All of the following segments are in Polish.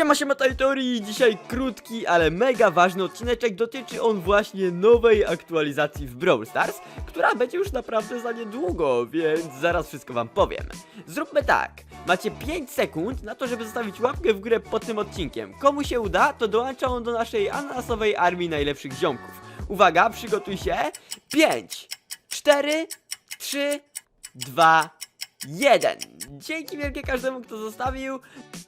Siema, siema, teorii. Dzisiaj krótki, ale mega ważny odcineczek. Dotyczy on właśnie nowej aktualizacji w Brawl Stars, która będzie już naprawdę za niedługo, więc zaraz wszystko wam powiem. Zróbmy tak. Macie 5 sekund na to, żeby zostawić łapkę w górę pod tym odcinkiem. Komu się uda, to dołącza on do naszej ananasowej armii najlepszych ziomków. Uwaga, przygotuj się. 5, 4, 3, 2, jeden. Dzięki wielkie każdemu, kto zostawił.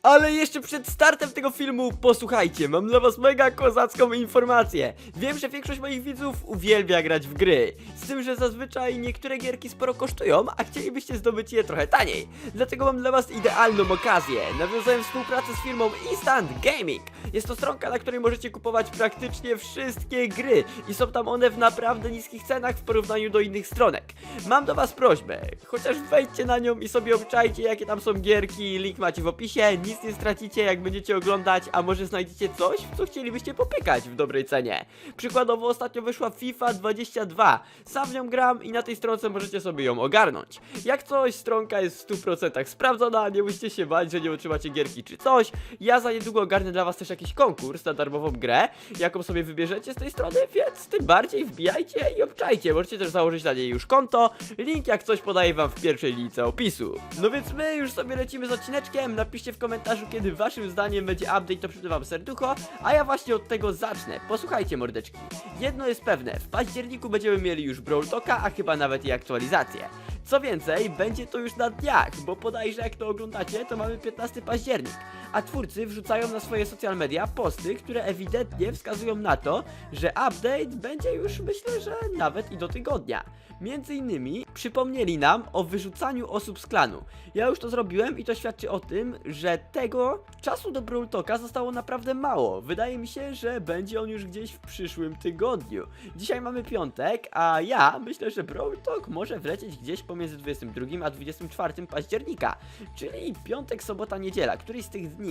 Ale jeszcze przed startem tego filmu, posłuchajcie, mam dla was mega kozacką informację. Wiem, że większość moich widzów uwielbia grać w gry. Z tym, że zazwyczaj niektóre gierki sporo kosztują, a chcielibyście zdobyć je trochę taniej. Dlatego mam dla was idealną okazję. Nawiązałem współpracę z firmą Instant Gaming. Jest to stronka, na której możecie kupować praktycznie wszystkie gry i są tam one w naprawdę niskich cenach w porównaniu do innych stronek. Mam do was prośbę, chociaż wejdźcie na i sobie obczajcie jakie tam są gierki, link macie w opisie, nic nie stracicie jak będziecie oglądać, a może znajdziecie coś, w co chcielibyście popykać w dobrej cenie. Przykładowo ostatnio wyszła FIFA 22, sam w nią gram i na tej stronce możecie sobie ją ogarnąć. Jak coś, stronka jest w 100% sprawdzona, nie musicie się bać, że nie otrzymacie gierki czy coś. Ja za niedługo ogarnę dla was też jakiś konkurs na darmową grę, jaką sobie wybierzecie z tej strony, więc tym bardziej wbijajcie i obczajcie. Możecie też założyć na niej już konto, link jak coś podaję wam w pierwszej lince opisu. No więc my już sobie lecimy z odcineczkiem, napiszcie w komentarzu kiedy waszym zdaniem będzie update, to przyda wam serducho, a ja właśnie od tego zacznę. Posłuchajcie mordeczki, jedno jest pewne, w październiku będziemy mieli już Brawl Talka, a chyba nawet i aktualizację. Co więcej, będzie to już na dniach, bo podajże jak to oglądacie, to mamy 15 październik, a twórcy wrzucają na swoje social media posty, które ewidentnie wskazują na to, że update będzie już myślę, że nawet i do tygodnia. Między innymi przypomnieli nam o wyrzucaniu osób z klanu. Ja już to zrobiłem i to świadczy o tym, że tego czasu do Brawl Talka zostało naprawdę mało. Wydaje mi się, że będzie on już gdzieś w przyszłym tygodniu. Dzisiaj mamy piątek, a ja myślę, że Brawl Talk może wlecieć gdzieś pomiędzy 22 a 24 października, czyli piątek, sobota, niedziela, któryś z tych dni.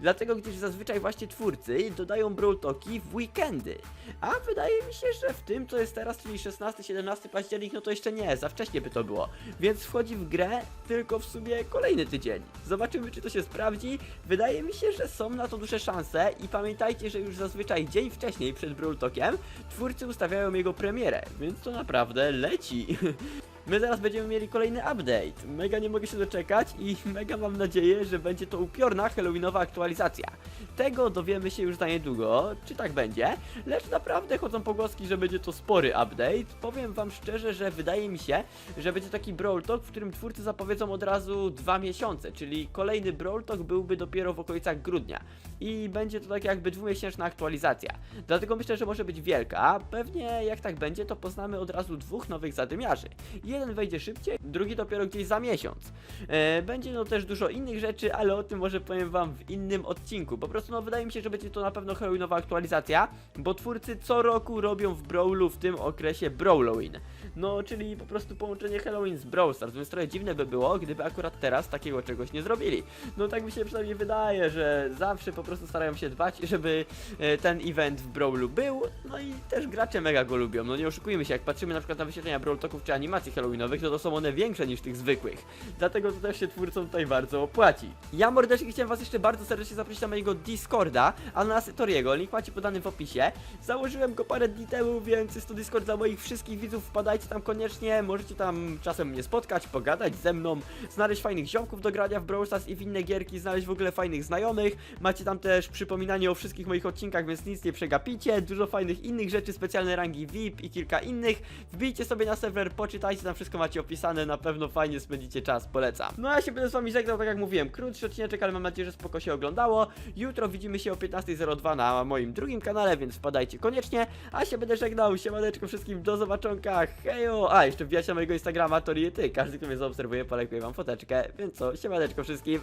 Dlatego, gdyż zazwyczaj właśnie twórcy dodają Brawl Talki w weekendy. A wydaje mi się, że w tym, co jest teraz, czyli 16-17 październik, no to jeszcze nie, za wcześnie by to było. Więc wchodzi w grę tylko w sumie kolejny tydzień. Zobaczymy, czy to się sprawdzi. Wydaje mi się, że są na to duże szanse i pamiętajcie, że już zazwyczaj dzień wcześniej przed Brawl Talkiem twórcy ustawiają jego premierę, więc to naprawdę leci. My zaraz będziemy mieli kolejny update. Mega nie mogę się doczekać i mega mam nadzieję, że będzie to upiorna halloweenowa aktualizacja. Tego dowiemy się już za niedługo, czy tak będzie, lecz naprawdę chodzą pogłoski, że będzie to spory update. Powiem wam szczerze, że wydaje mi się, że będzie taki Brawl Talk, w którym twórcy zapowiedzą od razu dwa miesiące, czyli kolejny Brawl Talk byłby dopiero w okolicach grudnia. I będzie to tak jakby dwumiesięczna aktualizacja. Dlatego myślę, że może być wielka. Pewnie jak tak będzie, to poznamy od razu dwóch nowych zadymiarzy. Jeden wejdzie szybciej, drugi dopiero gdzieś za miesiąc. E, będzie no też dużo innych rzeczy, ale o tym może powiem wam w innym odcinku. Po prostu no wydaje mi się, że będzie to na pewno Halloweenowa aktualizacja, bo twórcy co roku robią w Brawlu w tym okresie Brawloween. No, czyli po prostu połączenie Halloween z Brawl Stars, więc trochę dziwne by było, gdyby akurat teraz takiego czegoś nie zrobili. No tak mi się przynajmniej wydaje, że zawsze po prostu starają się dbać, żeby e, ten event w Brawlu był, no i też gracze mega go lubią, no nie oszukujmy się, jak patrzymy na przykład na wyświetlenia Brawl Talków czy animacji Halloweenowych, no to są one większe niż tych zwykłych. Dlatego to też się twórcom tutaj bardzo opłaci. Ja mordeczki chciałem was jeszcze bardzo serdecznie zaprosić na mojego Discorda, Ananasy Toriego, link macie podany w opisie. Założyłem go parę dni temu, więc jest to Discord dla moich wszystkich widzów, wpadajcie tam koniecznie, możecie tam czasem mnie spotkać, pogadać ze mną, znaleźć fajnych ziomków do grania w Brawl Stars i w inne gierki, znaleźć w ogóle fajnych znajomych. Macie tam też przypominanie o wszystkich moich odcinkach, więc nic nie przegapicie. Dużo fajnych innych rzeczy, specjalne rangi VIP i kilka innych. Wbijcie sobie na serwer, poczytajcie, tam wszystko macie opisane, na pewno fajnie spędzicie czas, polecam. No a ja się będę z wami żegnał, tak jak mówiłem, krótszy odcineczek, ale mam nadzieję, spoko się oglądało. Jutro widzimy się o 15.02 na moim drugim kanale, więc wpadajcie koniecznie. A się będę żegnał, siemaneczko wszystkim, do zobaczonka, hejo! A, jeszcze wbijajcie na mojego Instagrama, to ty, każdy kto mnie zaobserwuje, polekuje wam foteczkę, więc co, siemaneczko wszystkim.